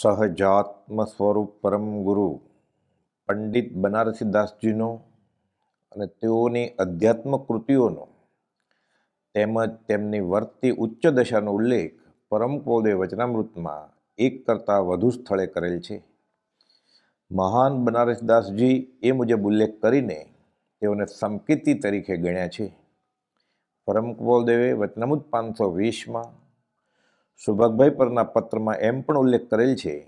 સહજાત્મ સ્વરૂપ પરમ ગુરુ પંડિત બનારસીદાસજીનો અને તેઓની અધ્યાત્મ કૃતિઓનો તેમજ તેમની વર્તી ઉચ્ચ દશાનો ઉલ્લેખ પરમ કૌદેવ વચનામૃતમાં એક કરતાં વધુ સ્થળે કરેલ છે. મહાન બનારસદાસજી એ મુજબ ઉલ્લેખ કરીને તેઓને સંકિતિ તરીકે ગણ્યા છે. પરમ કૌદેવે વચનામૃત પાંચસો વીસમાં સુભાગભાઈ પરના પત્રમાં એમ પણ ઉલ્લેખ કરેલ છે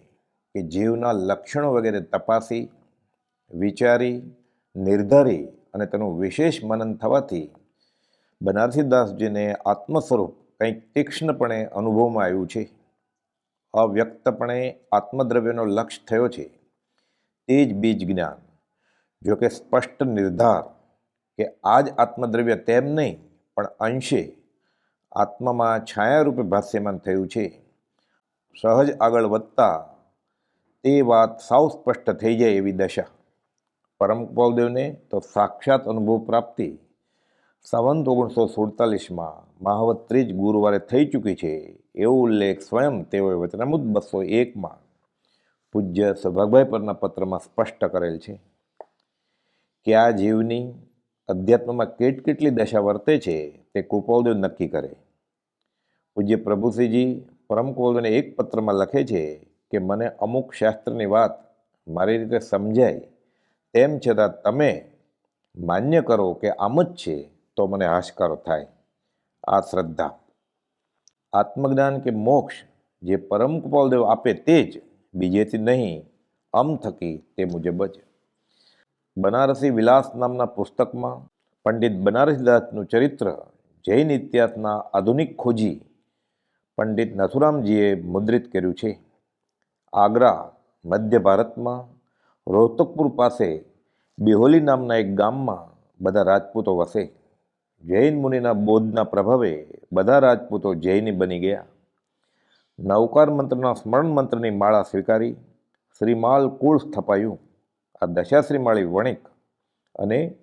કે જીવના લક્ષણો વગેરે તપાસી, વિચારી, નિર્ધારી અને તેનું વિશેષ મનન થવાથી બનારસીદાસજીને આત્મ સ્વરૂપ કંઈક તીક્ષ્ણપણે અનુભવમાં આવ્યું છે. અવ્યક્તપણે આત્મદ્રવ્યનો લક્ષ થયો છે. તે જ બીજ જ્ઞાન. જો કે સ્પષ્ટ નિર્ધાર કે આ જ આત્મદ્રવ્ય તેમ નહીં, પણ અંશે આત્મામાં છાયારૂપે ભાષ્યમાન થયું છે. સહજ આગળ વધતા તે વાત સાવ સ્પષ્ટ થઈ જાય એવી દશા. પરમ ગોપાલદેવને તો સાક્ષાત અનુભવ પ્રાપ્તિ સંવંત ઓગણીસો સુડતાલીસમાં મહાવત ત્રીજ ગુરુવારે થઈ ચૂકી છે. એવો ઉલ્લેખ સ્વયં તેઓએ વચનામુદ બસો એકમાં પૂજ્ય સૌભાગભાઈ પરના પત્રમાં સ્પષ્ટ કરેલ છે કે આ જીવની અધ્યાત્મમાં કેટ કેટલી દશા વર્તે છે તે કૃપાલદેવ નક્કી કરે. પૂજ્ય પ્રભુશ્રીજી પરમ કૌલદેવને એક પત્રમાં લખે છે કે, મને અમુક શાસ્ત્રની વાત મારી રીતે સમજાય. તેમ છતાં તમે માન્ય કરો કે આમ જ છે, તો મને હાશકારો થાય. આ શ્રદ્ધા, આત્મજ્ઞાન કે મોક્ષ જે પરમ કૃપાલદેવ આપે તે જ, બીજેથી નહીં અમ થકી તે મુજબ જ. બનારસી વિલાસ નામના પુસ્તકમાં પંડિત બનારસીદાસનું ચરિત્ર જૈન ઇતિહાસના આધુનિક ખોજી પંડિત નથુરામજીએ મુદ્રિત કર્યું છે. આગ્રા, મધ્ય ભારતમાં રોહતકપુર પાસે બિહોલી નામના એક ગામમાં બધા રાજપૂતો વસે. જૈન મુનિના બોધના પ્રભાવે બધા રાજપૂતો જૈની બની ગયા. નવકાર મંત્રના સ્મરણ મંત્રની માળા સ્વીકારી, શ્રીમાલ કુળ સ્થપાયું. આ દશાશ્રીમાળી વણિક અને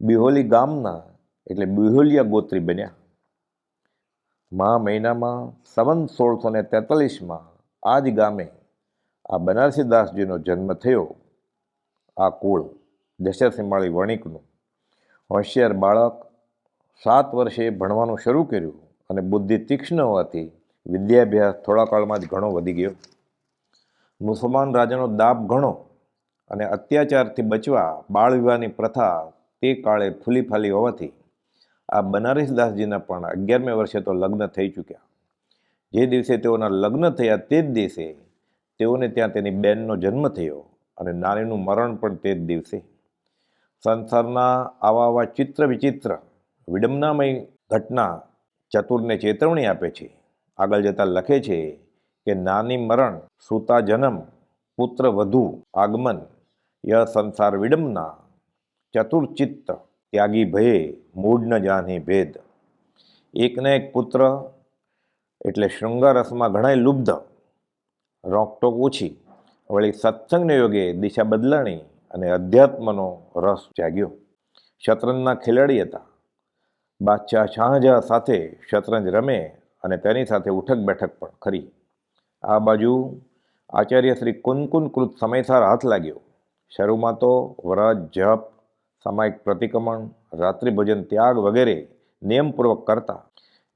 બિહોલી ગામના એટલે બિહોલિયા ગોત્રી બન્યા. મહા મહિનામાં સવન સોળસો ને તેતાલીસમાં આ જ ગામે આ બનારસીદાસજીનો જન્મ થયો. આ કુળ દશરસિંહાળી વણિકનું હોશિયાર બાળક સાત વર્ષે ભણવાનું શરૂ કર્યું અને બુદ્ધિ તીક્ષ્ણ હોવાથી વિદ્યાભ્યાસ થોડા કાળમાં જ ઘણો વધી ગયો. મુસલમાન રાજાનો દાબ ઘણો અને અત્યાચારથી બચવા બાળ વિવાહની પ્રથા તે કાળે ફૂલી ફાલી હોવાથી આ બનારસદાસજીના પણ અગિયારમે વર્ષે તો લગ્ન થઈ ચૂક્યા. જે દિવસે તેઓના લગ્ન થયા તે જ દિવસે તેઓને ત્યાં તેની બેનનો જન્મ થયો અને નાનીનું મરણ પણ તે જ દિવસે. સંસારના આવા આવા ચિત્ર વિચિત્ર, વિડંબનામય ઘટના ચતુરને ચેતવણી આપે છે. આગળ જતાં લખે છે કે નાની મરણ, સૂતા જન્મ, પુત્ર વધુ, આગમન, ય સંસાર વિડંબના ચતુર્ચિત્ત ત્યાગી ભયે મૂળ ન જાની ભેદ. એકને એક પુત્ર એટલે શૃંગારસમાં ઘણાય લુબ્ધ. રોકટોક ઓછી. વળી સત્સંગને યોગે દિશા બદલાણી અને અધ્યાત્મનો રસ જાગ્યો. શતરંજના ખેલાડી હતા. બાદશાહ શાહજહાં સાથે શતરંજ રમે અને તેની સાથે ઉઠક બેઠક પણ ખરી આ બાજુ આચાર્ય શ્રી કુનકુન કૃત સમયસાર હાથ લાગ્યો. શરૂમાં તો વ્રત જપ સામાયિક પ્રતિક્રમણ, રાત્રિ ભજન ત્યાગ વગેરે નિયમપૂર્વક કરતા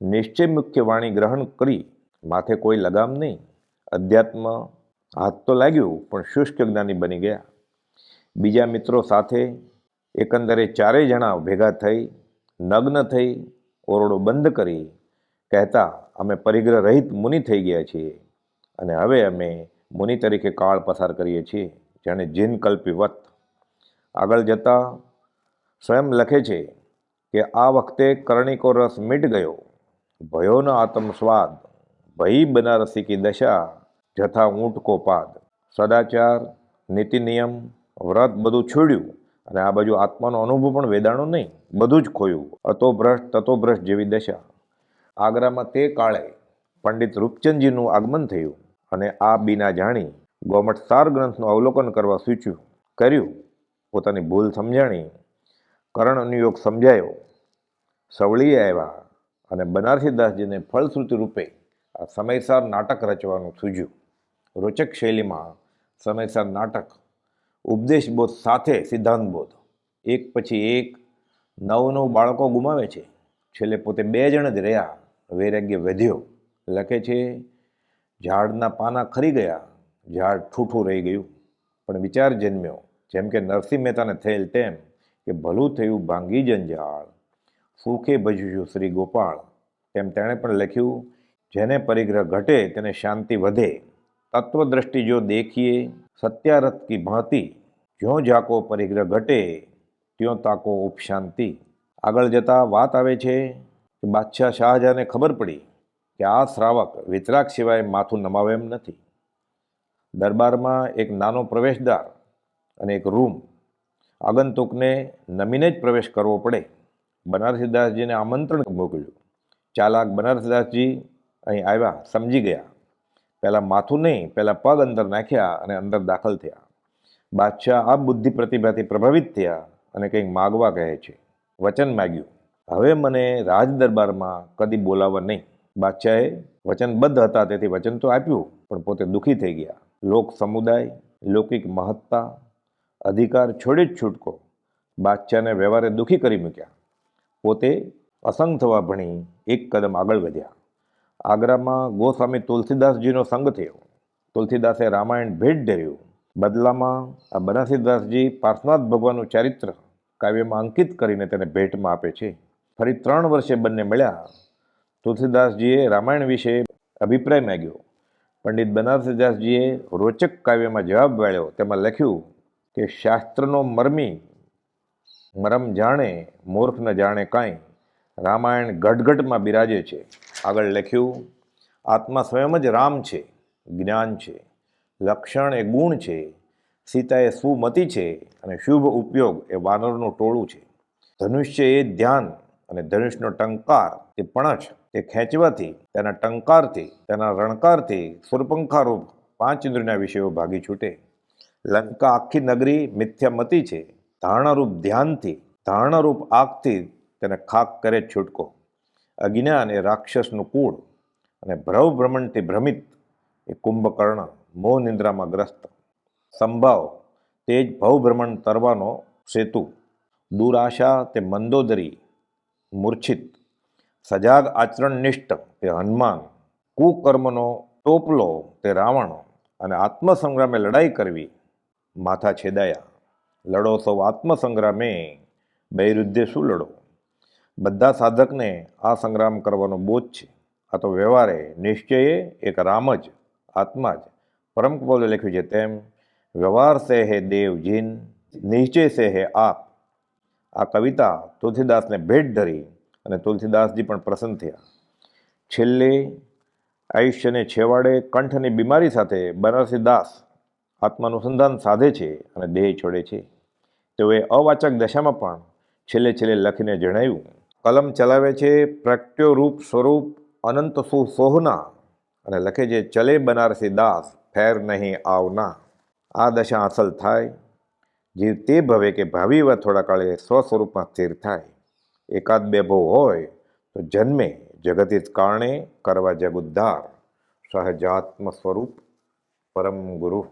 નિશ્ચય મુખ્ય વાણી ગ્રહણ કરી માથે કોઈ લગામ નહીં. અધ્યાત્મ, હાથ તો લાગ્યું, પણ શુષ્ક જ્ઞાની બની ગયા. બીજા મિત્રો સાથે એકંદરે ચારેય જણા ભેગા થઈ, નગ્ન થઈ, ઓરડો બંધ કરી કહેતા, અમે પરિગ્રહ રહિત મુનિ થઈ ગયા છીએ અને હવે અમે મુનિ તરીકે કાળ પસાર કરીએ છીએ, જાણે જીન કલ્પી વત. આગળ જતાં સ્વયં લખે છે કે આ વખતે કરણીકો રસ મીટ ગયો. ભયોનો આત્મ સ્વાદ ભઈ બનારસી કી દશા, જથા ઊંટ કો પાદ. સદાચાર, નીતિ નિયમ, વ્રત બધું છોડ્યું અને આ બાજુ આત્માનો અનુભવ પણ વેદાણો નહીં, બધું જ ખોયું. અતો ભ્રષ્ટ, તતો ભ્રષ્ટ જેવી દશા. આગ્રામાં તે કાળે પંડિત રૂપચંદજીનું આગમન થયું અને આ બીના જાણી ગોમઠ સાર ગ્રંથનું અવલોકન કરવા સૂચ્યું, કર્યું. પોતાની ભૂલ સમજાણી કરણ અનુયોગ સમજાયો. સવળીએ આવ્યા અને બનારસીદાસજીને ફળશ્રુતિ રૂપે આ સમયસાર નાટક રચવાનું સૂજ્યું રોચક શૈલીમાં સમયસર નાટક ઉપદેશબોધ સાથે સિદ્ધાંતબોધ એક પછી એક નવ નવ બાળકો ગુમાવે છે. છેલ્લે પોતે બે જણ જ રહ્યા. વૈરાગ્ય વધ્યો. લખે છે, ઝાડના પાના ખરી ગયા. ઝાડ ઠૂઠું રહી ગયું. પણ વિચાર જન્મ્યો. જેમ કે નરસિંહ મહેતાને થયેલ તેમ કે ભલું થયું ભાંગી જંજાળ. સુખે ભજ્યું શ્રી ગોપાળ. તેમ તેણે પણ લખ્યું, જેને પરિગ્રહ ઘટે તેને શાંતિ વધે. તત્વદ્રષ્ટિ જો દેખીએ સત્યારથ કી ભાંતિ. જ્યો જાકો પરિગ્રહ ઘટે, ત્યો તાકો ઉપશાંતિ. આગળ જતાં વાત આવે છે કે બાદશાહ શાહજહાને ખબર પડી કે આ શ્રાવક વિતરાક સિવાય માથું નમાવે એમ નથી. દરબારમાં એક નાનો પ્રવેશદ્વાર અને એક રૂમ આગંતુકને નમીને જ પ્રવેશ કરવો પડે. બનારસીદાસજીને આમંત્રણ મોકલ્યું. ચાલાક બનારસીદાસજી અહીં આવ્યા, સમજી ગયા. પહેલાં માથું નહીં, પહેલાં પગ અંદર નાખ્યા અને અંદર દાખલ થયા. બાદશાહ આ બુદ્ધિ પ્રતિભાથી પ્રભાવિત થયા અને કંઈક માગવા કહે છે. વચન માગ્યું. હવે મને રાજ દરબારમાં કદી બોલાવવા નહીં. બાદશાહે વચનબદ્ધ હતા, તેથી વચન તો આપ્યું, પણ પોતે દુઃખી થઈ ગયા. લોક સમુદાય, લૌકિક મહત્તા અધિકાર છોડી જ છૂટકો. બાદશાહને વ્યવહારે દુઃખી કરી મૂક્યા. પોતે અસંગ થવા ભણી એક કદમ આગળ વધ્યા. આગ્રામાં ગોસ્વામી તુલસીદાસજીનો સંગ થયો. તુલસીદાસે રામાયણ ભેટ ધર્યું. બદલામાં આ બનારસીદાસજી પાર્શ્વનાથ ભગવાનનું ચારિત્ર કાવ્યમાં અંકિત કરીને તેને ભેટમાં આપે છે. ફરી ત્રણ વર્ષે બંને મળ્યા. તુલસીદાસજીએ રામાયણ વિશે અભિપ્રાય માગ્યો. પંડિત બનારસીદાસજીએ રોચક કાવ્યમાં જવાબ વાળ્યો. તેમાં લખ્યું કે શાસ્ત્રનો મર્મી, મરમ જાણે, મૂર્ખ ન જાણે કાંઈ, રામાયણ ગઢગઢમાં બિરાજે છે. આગળ લખ્યું, આત્મા સ્વયં જ રામ છે, જ્ઞાન છે, લક્ષણ એ ગુણ છે, સીતા એ સુમતિ છે અને શુભ ઉપયોગ એ વાનરનું ટોળું છે. ધનુષ્ય એ ધ્યાન અને ધનુષનો ટંકાર એ પણછ તે ખેંચવાથી, તેના ટંકારથી, તેના રણકારથી, સુરપંખારૂપ પાંચ ઇન્દ્રના વિષયો ભાગી છૂટે. લંકા આખી નગરી મિથ્યામતી છે. ધારણારૂપ ધ્યાનથી, ધારણારૂપ આગથી તેને ખાક કરે છૂટકો. અજ્ઞાન એ રાક્ષસનું કૂળ અને ભ્રવ ભ્રમણથી ભ્રમિત એ કુંભકર્ણ મોહ નિંદ્રામાં ગ્રસ્ત. સંભાવ તે જ ભવભ્રમણ તરવાનો સેતુ. દુરાશા તે મંદોદરી, મૂર્છિત. સજાગ આચરણનિષ્ઠ તે હનુમાન. કુકર્મનો ટોપલો તે રાવણ. અને આત્મસંગ્રામે લડાઈ કરવી માથા છેદાયા. લડો સૌ આત્મસંગ્રામે બૈરુદ્ધે શું લડો? બધા સાધકને આ સંગ્રામ કરવાનો બોધ છે. આ તો વ્યવહારે નિશ્ચયે એક રામ જ, આત્મા જ. પરમ કપોલે લખ્યું છે તેમ, વ્યવહાર સે હે દેવ જીન, નિશ્ચય સે હે આપ. આ કવિતા તુલસીદાસને ભેટ ધરી અને તુલસીદાસજી પણ પ્રસન્ન થયા. છેલ્લે આયુષ્યને છેવાડે કંઠની બીમારી સાથે બનારસી દાસ આત્માનુસંધાન સાધે છે અને દેહ છોડે છે. તેઓએ અવાચક દશામાં પણ છેલ્લે છેલ્લે લખીને જણાવ્યું, કલમ ચલાવે છે પ્રગટ્યો રૂપ સ્વરૂપ અનંત સુસોહના અને લખે છે, ચલે બનારસી દાસ, ફેર નહીં આવના. આ દશા હાંસલ થાય, જીવ તે ભવે કે ભાવિ એવા થોડા કાળે સ્વસ્વરૂપમાં સ્થિર થાય. એકાદ બે ભવ હોય, તો જન્મે જગતિત કારણે કરવા જગ ઉદ્ધાર. સહજાત્મ સ્વરૂપ પરમ ગુરુ.